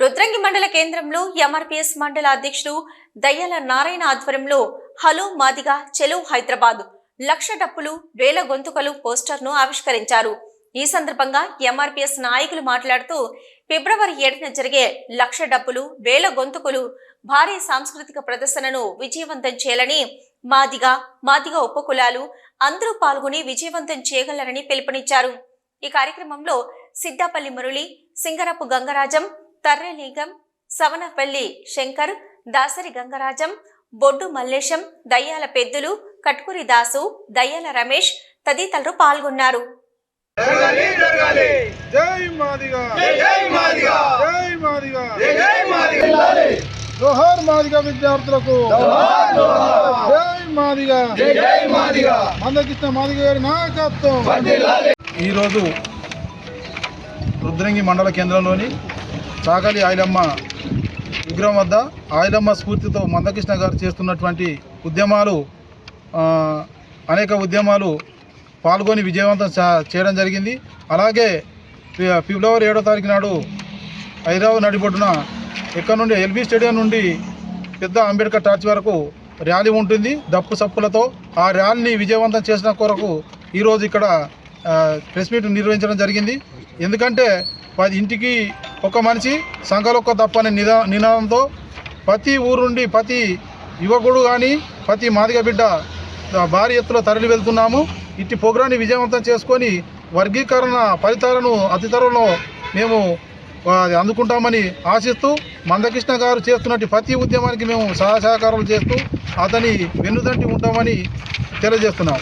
రుద్రంగి మండల కేంద్రంలో ఎంఆర్పీఎస్ మండల అధ్యక్షుడు దయ్యాల నారాయణ ఆధ్వర్యంలో హలో మాదిగా చెలో హైదరాబాద్ లక్ష డప్పులు వేల గొంతుకలు పోస్టర్ను ఆవిష్కరించారు. ఈ సందర్భంగా ఎంఆర్పీఎస్ నాయకులు మాట్లాడుతూ ఫిబ్రవరి ఏడున జరిగే లక్ష డప్పులు వేల గొంతుకులు భారీ సాంస్కృతిక ప్రదర్శనను విజయవంతం చేయాలని మాదిగా మాదిగా ఉపకులాలు అందరూ పాల్గొని విజయవంతం చేయగలరని పిలుపునిచ్చారు. ఈ కార్యక్రమంలో సిద్దాపల్లి మురళి సింగరపు గంగరాజం తర్రెలింగం సవనపల్లి శంకర్ దాసరి గంగరాజం బొడ్డు మల్లేశం దయ్యాల పెద్దులు కట్కూరి దాసు దయ్యాల రమేష్ తదితరులు పాల్గొన్నారు. జరగాలి జరగాలి. జై మాదిగా. జై జై మాదిగా. జై మాదిగా. జై జై మాదిగా. జోహార్ మాదిగా విద్యార్థులకు. జై మాదిగా. మందకృష్ణ మాదిగ గారి నాయకత్వం. ఈరోజు రుద్రంగి మండల కేంద్రంలోని చాకలి ఆయిలమ్మ విగ్రహం వద్ద ఆయిలమ్మ స్ఫూర్తితో మందకృష్ణ గారు చేస్తున్నటువంటి ఉద్యమాలు అనేక ఉద్యమాలు పాల్గొని విజయవంతం చేయడం జరిగింది. అలాగే ఫిబ్రవరి ఏడో తారీఖు నాడు హైదరాబాద్ నడిబొడ్డున ఇక్కడ నుండి ఎల్బీ స్టేడియం నుండి పెద్ద అంబేద్కర్ టార్చ్ వరకు ర్యాలీ ఉంటుంది. దప్పు సప్పులతో ఆ ర్యాలీని విజయవంతం చేసిన కొరకు ఈరోజు ఇక్కడ ప్రెస్ మీట్ నిర్వహించడం జరిగింది. ఎందుకంటే పది ఇంటికి ఒక మనిషి సంఘలొక్క తప్పని నిదా నినాదంతో ప్రతి ఊరు నుండి ప్రతి యువకుడు కానీ ప్రతి మాదిగ బిడ్డ భారీ ఎత్తులో తరలి వెళ్తున్నాము. ఇట్టి ప్రోగ్రాన్ని విజయవంతం చేసుకొని వర్గీకరణ ఫలితాలను అతి త్వరలో మేము అందుకుంటామని ఆశిస్తూ మందకృష్ణ గారు చేస్తున్నట్టు ప్రతి ఉద్యమానికి మేము సహాయ సహకారాలు చేస్తూ అతని వెన్నుదంటి ఉంటామని తెలియజేస్తున్నాం.